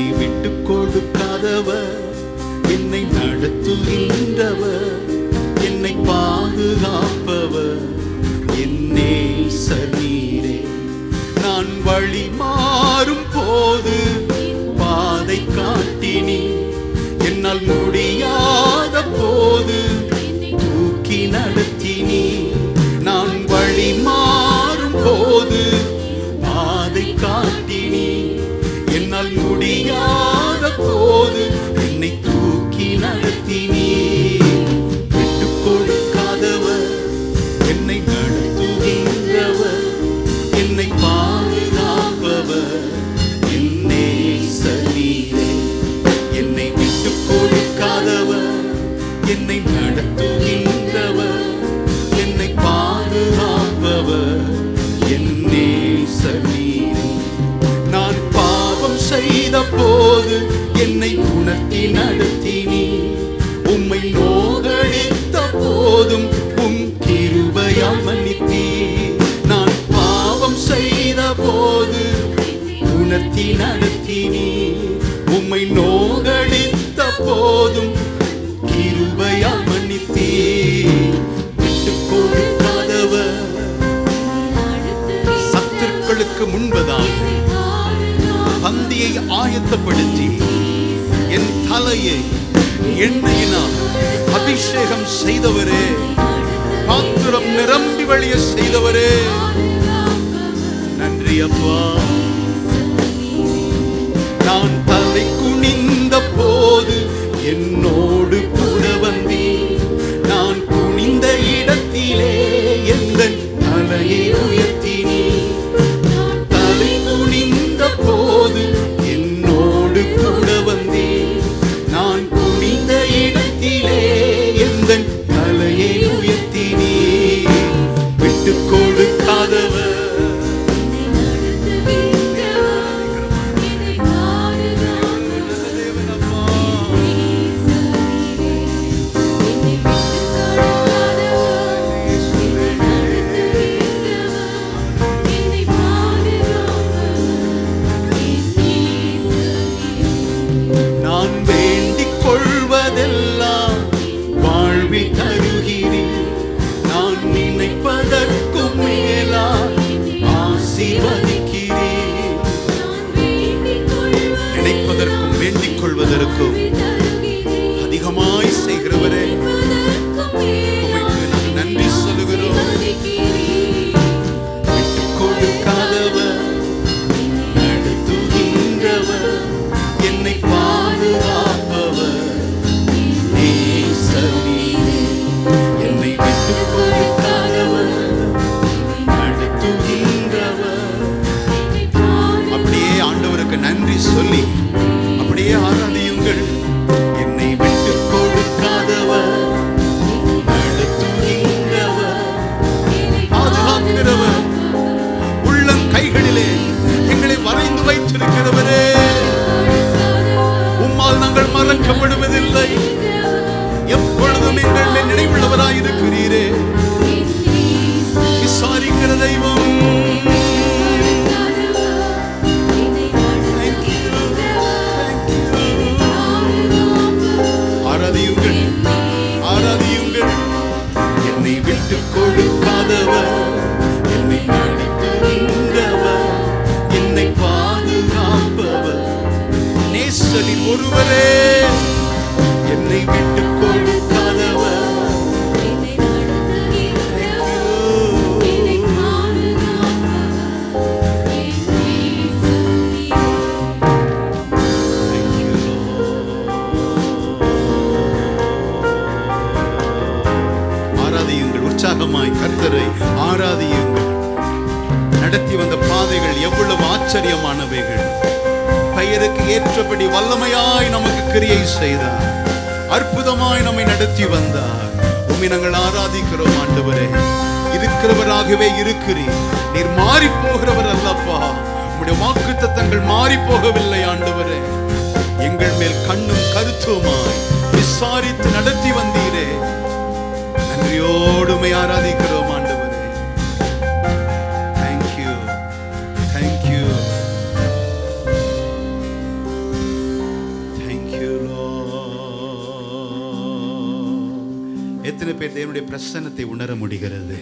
என்னை விட்டு கொடுக்காதவர். என்னை நடத்துகின்றவர் என்னை பாதுகாப்பவர். என்னே சரீரே நான் வழி மாறும் போது பாதை காட்டினி என்னால் முடியாத என்னால் போது என்னை தூக்கி நடத்தினீர். செய்த போது என்னை உணர்த்தி நடத்தினி. உம்மை நோகடித்த போதும் உம் கிருபையால் மன்னித்தீ நான் பாவம் செய்த போது உணர்த்தி நடத்தினி. உம்மை நோகடித்த போதும் கிருபையால் மன்னித்தீ கொடுக்காதவர் சத்துருக்களுக்கு முன்பதாக தலையை ஆயத்தப்படுத்தி என் தலையை எண்ணெயினால் அபிஷேகம் செய்தவரே. பாத்திரம் நிரம்பி வழிய செய்தவரே. நன்றி அப்பா. கொள்வதற்கும் அதிகமாய் செய்கிறவரே. உமைக்கு நான் நன்றி சொல்லுகிறோம். விட்டுக் கொடுக்காதவர் நடத்துகின்றவர் என்னை பாதுகாப்பவர். நேசரீரே. என்னை விட்டுக் கொடுக்காதவர் நடத்துகின்றவர் அப்படியே ஆண்டவருக்கு நன்றி சொல்லி நாங்கள் மறக்கப்படுவதில்லை எப்பொழுதும் எங்கள் நினைவுள்ளவராய் இருக்கிறீரே விசாரிக்கிற தெய்வம். Thank you. ஆராதியுங்கள். ஆராதியுங்கள். என்னை விட்டுக் கொடுக்காதவர் நேசரின் ஒருவரே. என்னை விட்டு கொடுக்காதவர் உற்சாகமாய் கர்த்தரை ஆராதியுங்கள். நடத்தி வந்த பாதைகள் எவ்வளவு ஆச்சரியமானவைகள். பெயருக்கு ஏற்றபடி வல்லமையாய் நமக்கு கிரியை செய்தார். அற்புதமாய் நம்மை நடத்தி வந்தார். உம்மை நாங்கள் ஆராதிக்கிறோம் ஆண்டவரே. இருக்கிறவராகவே இருக்கிறீர். நீர் மாறி போகிறவர் அல்லப்பா. உம்முடைய வாக்கு தத்தங்கள் மாறி போகவில்லை ஆண்டவரே. எங்கள் மேல் கண்ணும் கருத்துமாய் விசாரித்து நடத்தி வந்தீரே. நன்றியோடுமை ஆராதிக்கிறோம். பேர் தேவனுடைய பிரசன்னத்தை உணர முடிகிறது.